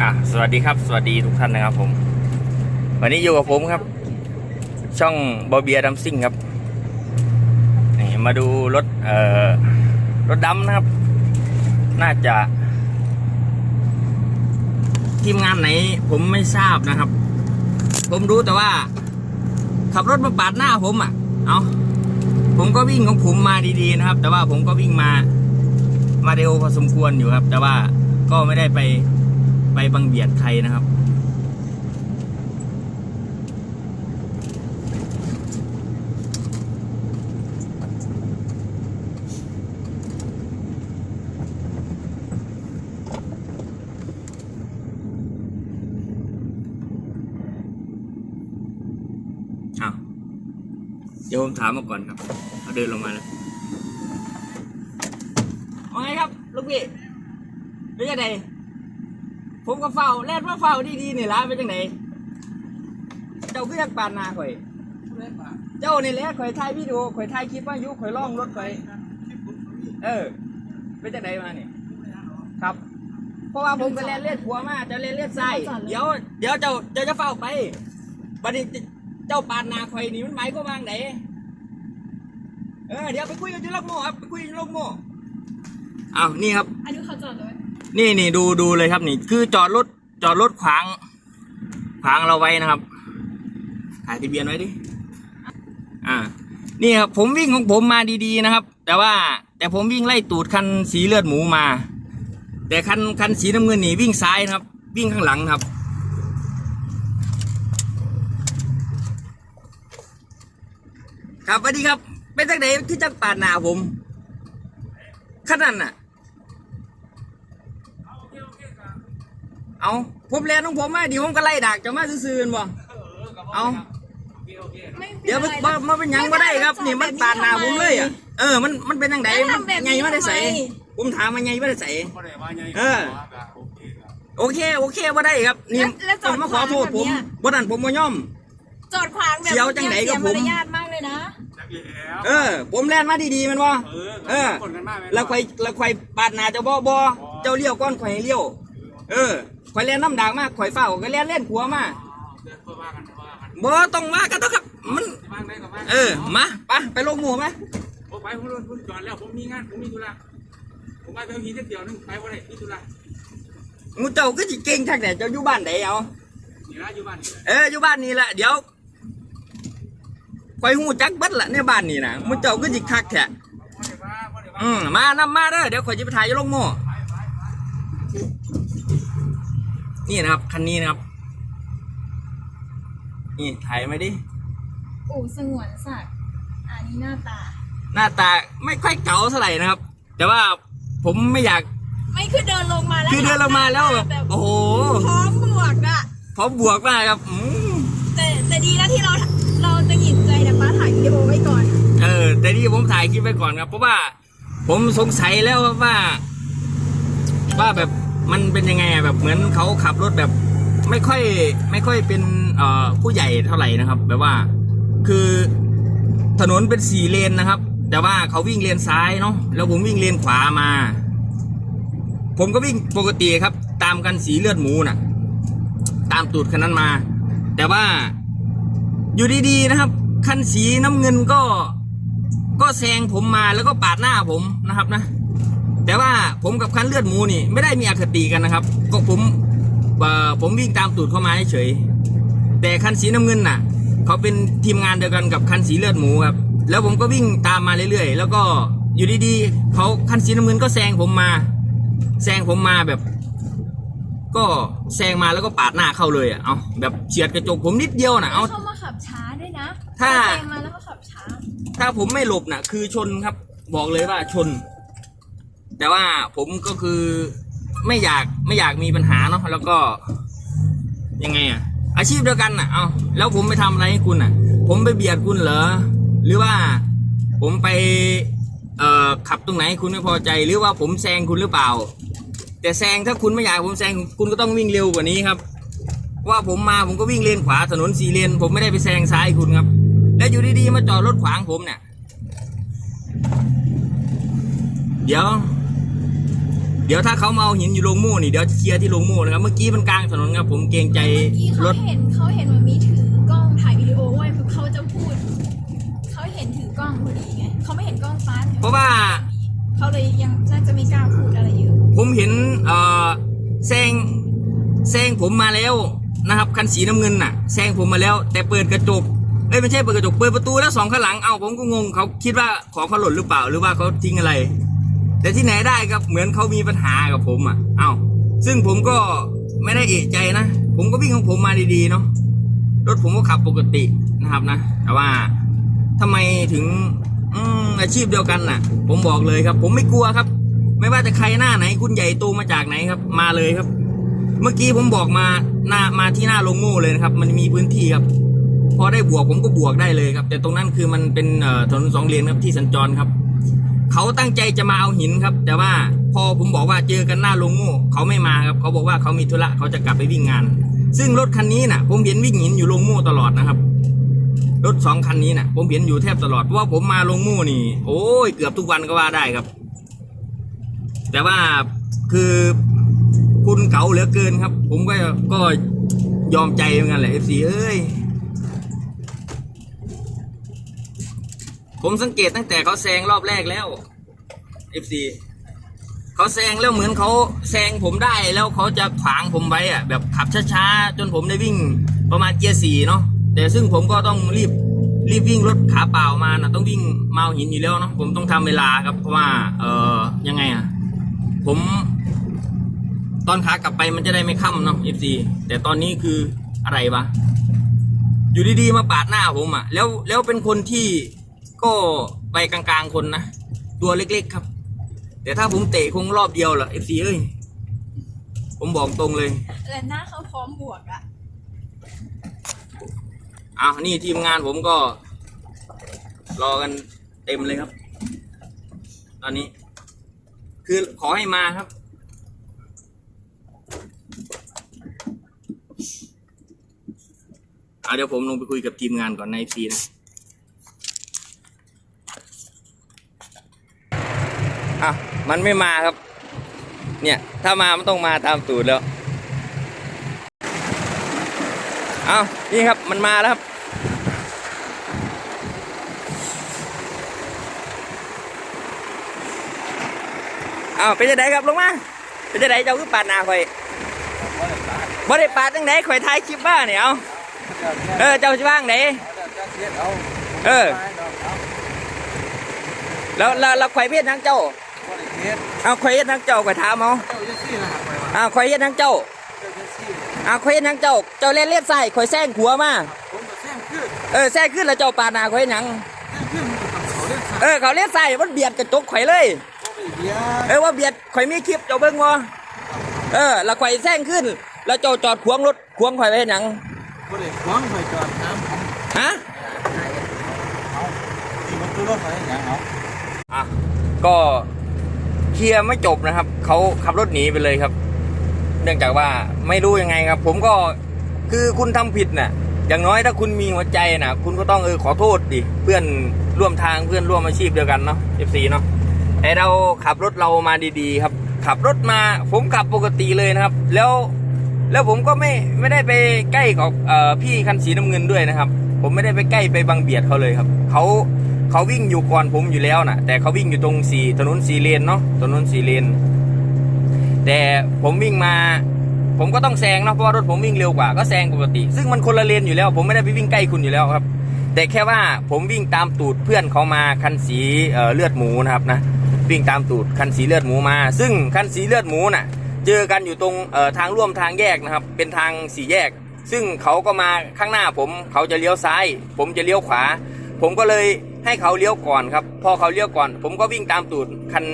อะสวัสดีครับสวัสดีทุกท่านนะครับผม วันนี้อยู่กับผมครับ ช่องบอเบียดัมซิ่งครับนี่มาดูรถเอ่อรถดำนะครับ น่าจะ ทีมงานไหนผมไม่ทราบนะครับ ผมรู้แต่ว่า ขับรถมาปาดหน้าผมอะ เอาผมก็วิ่งของผมมาดีๆนะครับ แต่ว่าผมก็วิ่งมามาเร็วพอสมควรอยู่ครับ แต่ว่าก็ไม่ได้ไป ไปบังเบียดใครนะครับอ้าเดี๋ยวผมถามมาก่อนครับเขาเดินลงมาแล้วว่าไงครับ ลูกพี่เป็นยังไง ผมก็เฝ้าแล่นว่าเฝ้าดีๆนี่ละเป็นยังไงเจ้าก็ยังปานหนาข่อย เจ้านี่แหละข่อยถ่ายวิดีโอข่อยถ่ายคลิปว่าอยุข่อยล่องรถข่อย เออเป็นจังไดมาเนี่ยครับ เพราะว่าผมไปเล่นเลียดหัวมาเจะเล่นเลียดไส้เดี๋ยวเดี๋ยวเจ้าเจ้าจะเฝ้าไปบัดนี้เจ้าปานหนาข่อยนี่มันหมายก็มว่างไหนเออเดี๋ยวไปคุยกันที่โลกโมครับไปคุยกันที่โลกโมอ้าวนี่ครับ อันนี้เขาจอดเลย นี่นี่ดูดูเลยครับนี่ คือจอดรถจอดรถขวาง ขวางเราไว้นะครับถ่ายทะเบียนไว้ดิอ่า นี่ครับผมวิ่งของผมมาดีๆนะครับ แต่ว่าแต่ผมวิ่งไล่ตูดคันสีเลือดหมูมา แต่คันคันสีน้ำเงินนี่วิ่งซ้ายนะครับ วิ่งข้างหลังครับครับสวัสดีครับ เป็นจังไดที่จังปาดหนาผมขนาดน่ะ เอาผมแลนของผมมาดีผมก็ไล่ดักเจะมาซื่อๆบ่เอาไม่เดี๋ยวมันบ่มาเป็นหยังบ่ได้ครับ นี่มันปาดหน้าผมเลยอะเออมันมันเป็นจังไดมันไงมาได้ใส่ผมถามมันไงมาได้ใส่ บ่ได้ว่าไงเออโอเคครับโอเคโอเคบ่ได้ครับ นี่ผมมาขอโทษผมบ่นั้นผมบ่ยอม จอดขวางแบบเสียวจังไหนกับผม เสียมารยาทมากเลยนะ จักแล้วเออ ผมแล่นมาดีๆแมันบ่ เออเออ คนกันมากไหม แล้วค่อยแล้วค่อยปาดหน้าเจ้าบ่บ่เจ้าเลี้ยวก้อนข่อยให้เลี้ยว เออ ข่อยแล่นน้ำด่างมากข่อยเฝ้าก็แล่นเล่นขัวมาเดินเพื่อว่ากันว่ากันบ่ต้องมากันต้องครับ มันบ้านได้กับบ้านเออ มาไปไปลงหมู่ไหมผมไปผมรถผมจอดแล้วผมมีงานผมมีธุระผมมาเที่ยวหินเดียวนึงไปบ่ได้มีธุระงูเจ้าก็จิเก่งทักแต่เจ้าอยู่บ้านไหนเอานี่ละอยู่บ้านนี่แหละเอออยู่บ้านนี่แหละเดี๋ยวคอยหูจักเบัดละในบ้านนี่นะงูเจ้าก็จิคักแท้บ่ได้ว่าบ่ได้ว่าอืมมานำมาเด้อเดี๋ยวข่อยจะไปถ่ายอยู่ลงหมู่ นี่นะครับ คันนี้นะครับ นี่ถ่ายมาดิ อู่สงวนสัตว์อันนี้หน้าตา หน้าตาไม่ค่อยเก๋าเท่าไหร่นะครับ แต่ว่าผมไม่อยาก ไม่คือเดินลงมาแล้วคือเดินลงมาแล้วแบบบบโอ้โห พร้อมบวกอะพร้อมบวกมากครับอืมแต่แต่ดีนะที่เราเราจะหยิบใจแต่ป้าถ่ายวิดีโอไว้ก่อน เออ แต่นี่ผมถ่ายคลิปไว้ก่อนครับ เพราะว่า ผมสงสัยแล้วครับว่า ว่าแบบ มันเป็นยังไงอะแบบเหมือนเขาขับรถแบบ ไม่ค่อยไม่ค่อยเป็นเอ่อผู้ใหญ่เท่าไหร่นะครับ แบบว่า คือถนนเป็นสี่เลนนะครับ แต่ว่าเขาวิ่งเลนซ้ายเนาะแล้วผมวิ่งเลนขวามา ผมก็วิ่งปกติครับ ตามกันสีเลือดหมูน่ะ ตามตูดคันนั้นมา แต่ว่าอยู่ดีๆนะครับคันสีน้ำเงินก็ก็แซงผมมาแล้วก็ปาดหน้าผมนะครับนะ แต่ว่าผมกับคันเลือดหมูนี่ไม่ได้มีอคติกันนะครับ ก็ผมเอ่อผมวิ่งตามตูดเข้ามาเฉยๆแต่คันสีน้ำเงินน่ะเขาเป็นทีมงานเดียวกันกับคันสีเลือดหมูครับแล้วผมก็วิ่งตามมาเรื่อยๆ แล้วก็อยู่ดีๆเขาคันสีน้ำเงินก็แซงผมมาแซงผมมาแบบ ก็แซงมาแล้วก็ปาดหน้าเข้าเลยอะเอาแบบเฉียดกระจกผมนิดเดียวน่ะเอาเข้ามาขับช้าด้วยนะถ้าแซงมาแล้วก็ขับช้า ถ้าผมไม่หลบน่ะ คือชนครับ บอกเลยว่าชน แต่ว่าผมก็คือไม่อยากไม่อยากมีปัญหาเนาะแล้วก็ยังไงอะอาชีพเดียวกันน่ะเอาแล้วผมไปทำอะไรให้คุณอะผมไปเบียดคุณเหรอหรือว่าผมไปเอ่อขับตรงไหนให้คุณไม่พอใจหรือว่าผมแซงคุณหรือเปล่า แต่แซงถ้าคุณไม่อยากผมแซงคุณก็ต้องวิ่งเร็วกว่านี้ครับ ว่าผมมาผมก็วิ่งเลนขวาถนนสี่เลน ผมไม่ได้ไปแซงซ้ายคุณครับ แล้วอยู่ดีๆมาจอดรถขวางผมเนี่ยเดี๋ยว เดี๋ยวถ้าเขามาเอาหินอยู่โรงโม่นี่เดี๋ยวจะเคลียร์ที่โรงโม่นะครับ เมื่อกี้มันกลางถนนครับผมเกรงใจเมื่อกี้รเขาถ เห็นเขาเห็นมันมีถือกล้องถ่ายวิดีโอไว้เขาจะพูด เขาเห็นถือกล้องพอดีไงเขาไม่เห็นกล้องฟ้าเพราะว่า เขาเลยยังน่าจะไม่กล้าพูดอะไรเยอะผมเห็นเอ่อแซงแซงผมมาแล้วนะครับคันสีน้ำเงินน่ะแซงผมมาแล้ว แต่เปิดกระจกเอ้ยไม่ใช่เปิดกระจกเปิดประตูแล้วสองข้างหลังเอ้าผมก็งงเขาคิดว่าของเขาหล่นหรือเปล่าหรือว่าเขาทิ้งอะไร แต่ที่ไหนได้ครับเหมือนเขามีปัญหากับผมอะ เอ้าซึ่งผมก็ไม่ได้เอะใจนะ ผมก็วิ่งของผมมาดีๆเนาะ รถผมก็ขับปกตินะครับนะ แต่ว่าทำไมถึงออาชีพเดียวกันน่ะ ผมบอกเลยครับ ผมไม่กลัวครับ ไม่ว่าจะใครหน้าไหน คุณใหญ่โตมาจากไหนครับ มาเลยครับ เมื่อกี้ผมบอกมาหน้ามาที่หน้าโรงโม่เลยนะครับ มันมีพื้นที่ครับ พอได้บวกผมก็บวกได้เลยครับ แต่ตรงนั้นคือมันเป็นถนนสองเลนครับที่สัญจรครับ เขาตั้งใจจะมาเอาหินครับ แต่ว่าพอผมบอกว่าเจอกันหน้าโรงโม่เขาไม่มาครับเขาบอกว่าเขามีธุระเขาจะกลับไปวิ่งงาน ซึ่งรถคันนี้น่ะ ผมเห็นวิ่งหินอยู่โรงโม่ตลอดนะครับ รถสองคันนี้น่ะ ผมเห็นอยู่แทบตลอดเพราะว่าผมมาโรงโม่นี่ โอ้ยเกือบทุกวันก็ว่าได้ครับ แต่ว่าคือคุณเก๋าเหลือเกินครับ ผมก็ก็ยอมใจเหมือนกันแหละเอฟซีเอ้ย ผมสังเกตตั้งแต่เขาแซงรอบแรกแล้วเอฟซีเขาแซงแล้วเหมือนเขาแซงผมได้แล้วเขาจะขวางผมไว้อะแบบขับช้าๆ จนผมได้วิ่งประมาณเกียร์สี่เนาะแต่ซึ่งผมก็ต้องรีบรีบวิ่งรถขาเปล่ามานะต้องวิ่งเมาหินอยู่แล้วเนาะผมต้องทำเวลาครับเพราะว่าเออยังไงอะผม ตอนขากลับไปมันจะได้ไม่ค่ำเนาะ FC แต่ตอนนี้คืออะไรวะอยู่ดีๆมาปาดหน้าผมอะแล้วแล้วเป็นคนที่ ก็ไปกลางๆคนนะ ตัวเล็กๆครับ แต่ถ้าผมเตะคงรอบเดียวเหรอ FC เอ้ย ผมบอกตรงเลย และหน้าเขาพร้อมบวกอะอ้าว นี่ทีมงานผมก็ รอกันเต็มเลยครับ ตอนนี้ คือขอให้มาครับ อะเดี๋ยวผมลงไปคุยกับทีมงานก่อนในฟีนะ อะ มันไม่มาครับ เนี่ย ถ้ามามันต้องมาตามตูดแล้ว เอานี่ครับมันมาแล้วครับ เอาเป็นจะไดครับลงมา เป็นจะไดเจ้าคือปาดหน้าข่อยบ่ได้ปาดจังไดข่อยถ่ายคลิปบ้าเนี่ยเอาเออเจ้าสิว่างไหนเออแล้วแล้วแล้วข่อยเพี้ยนทั้งเจ้า เอาข่อยเฮ็ดทั้งเจ้าข่อยถามเอาเอาข่อยเฮ็ดทั้งเจ้าเอาข่อยเฮ็ดทั้งเจ้า เจ้าเล่นเล่นใส่ข่อยแซงขัวมาเออแซงขึ้นแล้วเจ้าปาดหน้าข่อยเฮ็ดหยังเออเขาเล่นใส่มันเบียดกระจกข่อยเลยเออว่าเบียดข่อยมีคลิปเจ้าเบิ่งบ่เออแล้วข่อยแซงขึ้น แล้วเจ้าจอดขวางรถขวางข่อยไว้เฮ็ดหยังบ่ได้ขวางไฟจอดน้ำผมฮะที่มันคือรถไฟอย่างเนาะอะก็ เคลียร์ไม่จบนะครับเขาขับรถหนีไปเลยครับ เนื่องจากว่าไม่รู้ยังไงครับ ผมก็คือคุณทำผิดน่ะ อย่างน้อยถ้าคุณมีหัวใจน่ะ คุณก็ต้องเออขอโทษดิเพื่อนร่วมทางเพื่อนร่วมอาชีพเดียวกันเนาะ FC เนาะแต่เราขับรถเรามาดีๆ ครับ ขับรถมา ผมขับปกติเลยนะครับ แล้วแล้วผมก็ไม่ไม่ได้ไปใกล้กับพี่คันสีน้ำเงินด้วยนะครับ ผมไม่ได้ไปใกล้ไปบังเบียดเขาเลยครับเขา เขาวิ่งอยู่ก่อนผมอยู่แล้วนะแต่เขาวิ่งอยู่ตรงสี่ถนนสี่เลนเนาะถนนสี่เลน แต่ผมวิ่งมา ผมก็ต้องแซงเนาะเพราะว่ารถผมวิ่งเร็วกว่าก็แซงปกติ ซึ่งมันคนละเลนอยู่แล้ว ผมไม่ได้ไปวิ่งใกล้คุณอยู่แล้วครับ แต่แค่ว่าผมวิ่งตามตูดเพื่อนเขามาคันสีเอ่อเลือดหมูนะครับนะวิ่งตามตูดคันสีเลือดหมูมา ซึ่งคันสีเลือดหมูน่ะ เจอกันอยู่ตรงเอ่อทางร่วมทางแยกนะครับ เป็นทางสี่แยก ซึ่งเขาก็มาข้างหน้าผมเขาจะเลี้ยวซ้าย ผมจะเลี้ยวขวา ผมก็เลย ให้เขาเลี้ยวก่อนครับ พอเขาเลี้ยวก่อน ผมก็วิ่งตามตูดคัน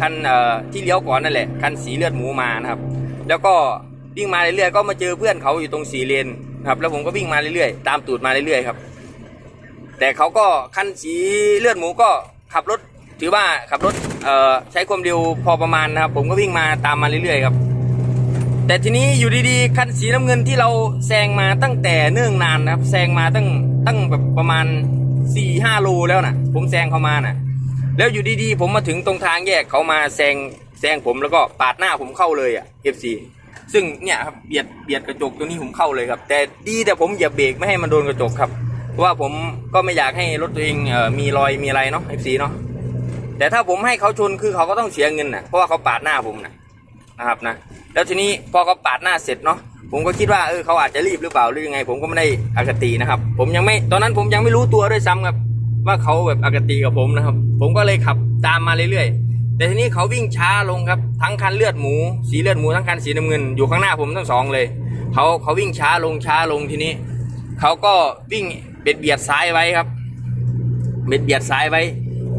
คันเอ่อที่เลี้ยวก่อนนั่นแหละคันสีเลือดหมูมานะครับ แล้วก็วิ่งมาเรื่อยๆก็มาเจอเพื่อนเขาอยู่ตรงสี่เลนครับ แล้วผมก็วิ่งมาเรื่อยๆตามตูดมาเรื่อยๆครับ แต่เขาก็คันสีเลือดหมูก็ขับรถถือว่าขับรถเอ่อใช้ความเร็วพอประมาณนะครับ ผมก็วิ่งมาตามมาเรื่อยๆครับ แต่ทีนี้อยู่ดีๆคันสีน้ำเงินที่เราแซงมาตั้งแต่เนื่องนานนะครับแซงมาตั้งตั้งแบบประมาณ 4ี่ห้าโลแล้วนะผมแซงเขามานะแล้วอยู่ดีๆผมมาถึงตรงทางแยกเขามาแซงแซงผมแล้วก็ปาดหน้าผมเข้าเลยอะ FC ซึ่งเนี่ยครับเบียดเบียดกระจกตัวนี้ผมเข้าเลยครับ แต่ดีแต่ผมเหยียบเบรกไม่ให้มันโดนกระจกครับเพราะว่าผมก็ไม่อยากให้รถตัวเองเอ่อมีรอยมีอะไรเนาะ FC เนาะแต่ถ้าผมให้เขาชนคือเขาก็ต้องเสียเงินนะเพราะว่าเขาปาดหน้าผมนะนะครับนะแล้วทีนี้พอเขาปาดหน้าเสร็จเนาะ ผมก็คิดว่าเออเขาอาจจะรีบหรือเปล่าหรือยังไง ผมก็ไม่ได้อคตินะครับ ผมยังไม่ตอนนั้นผมยังไม่รู้ตัวด้วยซ้ำครับ ว่าเขาแบบอคติกับผมนะครับ ผมก็เลยขับตามมาเรื่อยๆ แต่ทีนี้เขาวิ่งช้าลงครับ ทั้งคันเลือดหมู สีเลือดหมูทั้งคันสีน้ำเงินอยู่ข้างหน้าผมทั้งสองเลยเขาเขาวิ่งช้าลงช้าลงทีนี้เขาก็วิ่งเบียดเบียดซ้ายไว้ครับ เบียดเบียดซ้ายไว้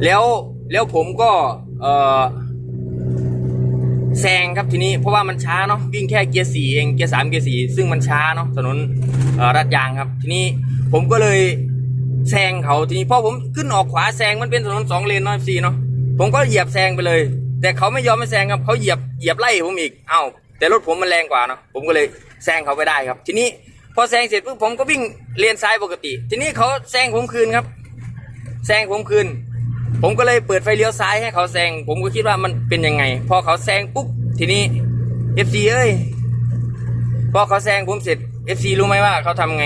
แล้วแล้วผมก็เออ แซงครับทีนี้เพราะว่ามันช้าเนาะวิ่งแค่เกียร์สี่เองเกียร์สามเกียร์สี่ซึ่งมันช้าเนาะถนนรัดยางครับ ทีนี้ผมก็เลยแซงเขาทีนี้พอผมขึ้นออกขวาแซงมันเป็นถนนสองเลนเนาะสี่เนาะผมก็เหยียบแซงไปเลย แต่เขาไม่ยอมไม่แซงครับเขาเหยียบเหยียบไล่ผมอีกเอ้าแต่รถผมมันแรงกว่าเนาะผมก็เลยแซงเขาไปได้ครับ ทีนี้พอแซงเสร็จปุ๊บผมก็วิ่งเลนซ้ายปกติ ทีนี้เขาแซงผมคืนครับแซงผมคืน ผมก็เลยเปิดไฟเลี้ยวซ้ายให้เขาแซง ผมก็คิดว่ามันเป็นยังไง พอเขาแซงปุ๊บทีนี้ FC เอ้ยพอเขาแซงผมเสร็จ FC รู้ไหมว่าเขาทำไง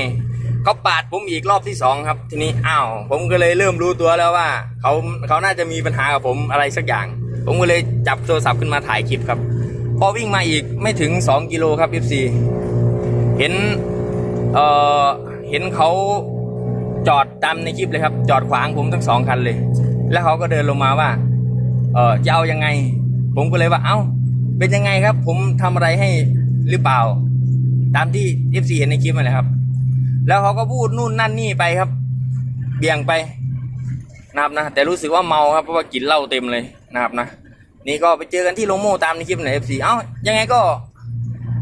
เขาปาดผมอีกรอบที่สองครับ ทีนี้อ้าวผมก็เลยเริ่มรู้ตัวแล้วว่าเขาเขาน่าจะมีปัญหากับผมอะไรสักอย่าง ผมก็เลยจับโทรศัพท์ขึ้นมาถ่ายคลิปครับ พอวิ่งมาอีกไม่ถึง 2 กิโลครับ FC เห็นเอ่อเห็นเขาจอดตามในคลิปเลยครับ จอดขวางผมทั้งสองคันเลย แล้วเขาก็เดินลงมาว่า เออจะเอายังไง ผมก็เลยว่า เอ้า เป็นยังไงครับ ผมทำอะไรให้หรือเปล่า ตามที่ FC เห็นในคลิปนั่นแหละครับ แล้วเขาก็พูดนู่นนั่นนี่ไปครับ เบี่ยงไปนะครับนะ แต่รู้สึกว่าเมาครับเพราะว่ากินเหล้าเต็มเลยนะครับนะ นี่ก็ไปเจอกันที่โลโมตามในคลิปใน FC เอ้า ยังไงก็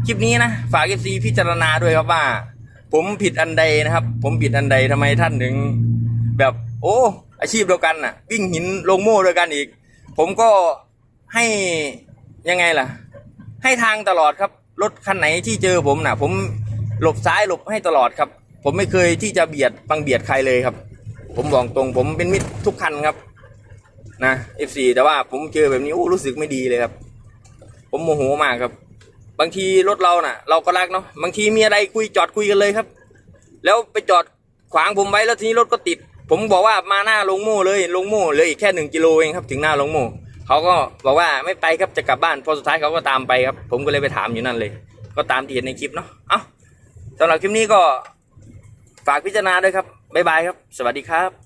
คลิปนี้นะ ฝาก FC พิจารณาด้วยครับว่า ผมผิดอันใดนะครับ ผมผิดอันใดทำไมท่านถึงแบบ โอ้ อาชีพเดียวกันน่ะ วิ่งหินลงโม่เด้วกันอีก ผมก็ให้ยังไงล่ะ ให้ทางตลอดครับ รถคันไหนที่เจอผมน่ะ ผมหลบซ้ายหลบให้ตลอดครับ ผมไม่เคยที่จะเบียดบังเบียดใครเลยครับ ผมบอกตรง ผมเป็นมิตรทุกคันครับนะ FC แต่ว่าผมเจอแบบนี้โอ้รู้สึกไม่ดีเลยครับ ผมโมโหมากครับ บางทีรถเราน่ะ เราก็รักเนาะบางทีมีอะไรคุยจอดคุยกันเลยครับ แล้วไปจอดขวางผมไว้แล้วทีนี้รถก็ติด ผมบอกว่ามาหน้าลงโม่เลยลงโม่เลยอีกแค่หนึ่งกิโลเองครับ ถึงหน้าลงโม่เขาก็บอกว่าไม่ไปครับจะกลับบ้านพอสุดท้ายเขาก็ตามไปครับ ผมก็เลยไปถามอยู่นั่นเลย ก็ตามที่เห็นในคลิปเนาะเอ้าสำหรับคลิปนี้ก็ฝากพิจารณาด้วยครับบ๊ายบายครับ สวัสดีครับ